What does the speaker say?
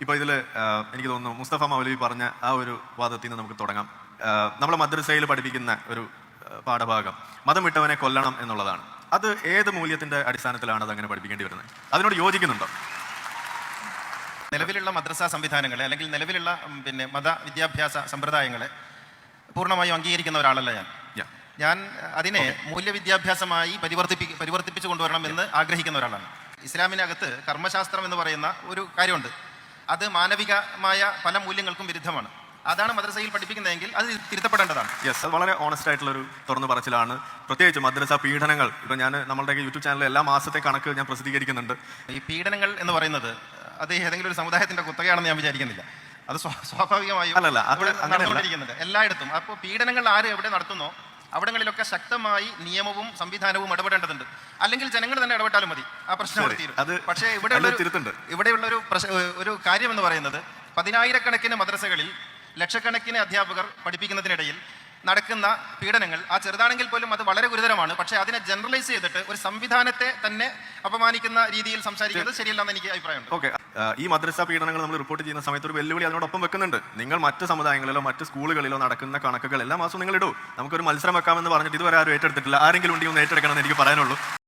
ഇപ്പോൾ ഇതിൽ എനിക്ക് തോന്നുന്നു മുസ്തഫ മൗലവി പറഞ്ഞ ആ ഒരു വാദത്തിൽ നിന്ന് നമുക്ക് തുടങ്ങാം. നമ്മൾ മദ്രസയിൽ പഠിപ്പിക്കുന്ന ഒരു പാഠഭാഗം മതം വിട്ടവനെ കൊല്ലണം എന്നുള്ളതാണ്. അത് ഏത് മൂല്യത്തിന്റെ അടിസ്ഥാനത്തിലാണ് അത് അങ്ങനെ പഠിപ്പിക്കേണ്ടി വരുന്നത്? അതിനോട് യോജിക്കുന്നുണ്ടോ? നിലവിലുള്ള മദ്രസാ സംവിധാനങ്ങളെ അല്ലെങ്കിൽ നിലവിലുള്ള പിന്നെ മത വിദ്യാഭ്യാസ സമ്പ്രദായങ്ങളെ പൂർണമായും അംഗീകരിക്കുന്ന ഒരാളല്ല ഞാൻ. ഞാൻ അതിനെ മൂല്യവിദ്യാഭ്യാസമായി പരിവർത്തിപ്പി പരിവർത്തിപ്പിച്ചു കൊണ്ടുവരണം എന്ന് ആഗ്രഹിക്കുന്ന ഒരാളാണ്. ഇസ്ലാമിനകത്ത് കർമ്മശാസ്ത്രം എന്ന് പറയുന്ന ഒരു കാര്യമുണ്ട്. അത് മാനവികമായ പല മൂല്യങ്ങൾക്കും വിരുദ്ധമാണ്. അതാണ് മദ്രസയിൽ പഠിപ്പിക്കുന്നതെങ്കിൽ അത് തിരുത്തപ്പെടേണ്ടതാണ്. യെസ് അത് വളരെ ഓണസ്റ്റ് ആയിട്ടുള്ള ഒരു തുറന്നു പറച്ചിലാണ്. പ്രത്യേകിച്ച് മദ്രസ പീഡനങ്ങൾ ഇപ്പൊ ഞാൻ നമ്മുടെ യൂട്യൂബ് ചാനലിൽ എല്ലാ മാസത്തെ കണക്ക് ഞാൻ പ്രസിദ്ധീകരിക്കുന്നുണ്ട്. ഈ പീഡനങ്ങൾ എന്ന് പറയുന്നത് അത് ഏതെങ്കിലും ഒരു സമുദായത്തിന്റെ കുത്തകയാണെന്ന് ഞാൻ വിചാരിക്കുന്നില്ല. അത് സ്വാഭാവികമായി അല്ലല്ല. നടന്നുകൊണ്ടിരിക്കുന്നുണ്ട് എല്ലായിടത്തും. അപ്പോൾ പീഡനങ്ങൾ ആര് എവിടെ നടത്തുന്നോ അവിടങ്ങളിലൊക്കെ ശക്തമായി നിയമവും സംവിധാനവും ഇടപെടേണ്ടതുണ്ട്. അല്ലെങ്കിൽ ജനങ്ങൾ തന്നെ ഇടപെട്ടാലും മതി. ആ പ്രശ്നം തീരും. പക്ഷേ ഇവിടെ അതിൽ തിരുത്തുണ്ട്. ഇവിടെയുള്ള ഒരു പ്രശ്- ഒരു കാര്യം എന്ന് പറയുന്നത് പതിനായിരക്കണക്കിന് മദ്രസകളിൽ ലക്ഷക്കണക്കിന് അധ്യാപകർ പഠിപ്പിക്കുന്നതിനിടയിൽ നടക്കുന്ന പീഡനങ്ങൾ ആ ചെറുതാണെങ്കിൽ പോലും അത് വളരെ ഗുരുതരമാണ്. പക്ഷേ അതിനെ ജനറലൈസ് ചെയ്തിട്ട് ഒരു സംവിധാനത്തെ തന്നെ അപമാനിക്കുന്ന രീതിയിൽ സംസാരിക്കുന്നത് ശരിയല്ലെന്ന് എനിക്ക് അഭിപ്രായമുണ്ട്. ഓക്കെ. ഈ മദ്രസ പീഡനങ്ങൾ നമ്മൾ റിപ്പോർട്ട് ചെയ്യുന്ന സമയത്ത് ഒരു വെല്ലുവിളി അതിനോടൊപ്പം വെക്കുന്നുണ്ട്. നിങ്ങൾ മറ്റ് സമുദായങ്ങളിലോ മറ്റ് സ്കൂളുകളിലോ നടക്കുന്ന കണക്കുകൾ എല്ലാ മാസവും നിങ്ങൾ ഇടൂ നമുക്കൊരു മത്സരം വെക്കാമെന്ന് പറഞ്ഞിട്ട് ഇതുവരെ ആരും ഏറ്റെടുത്തിട്ടില്ല. ആരെങ്കിലും ഉണ്ടെങ്കിൽ ഒന്ന് ഏറ്റെടുക്കണം എന്ന് എനിക്ക് പറയാനുള്ളൂ.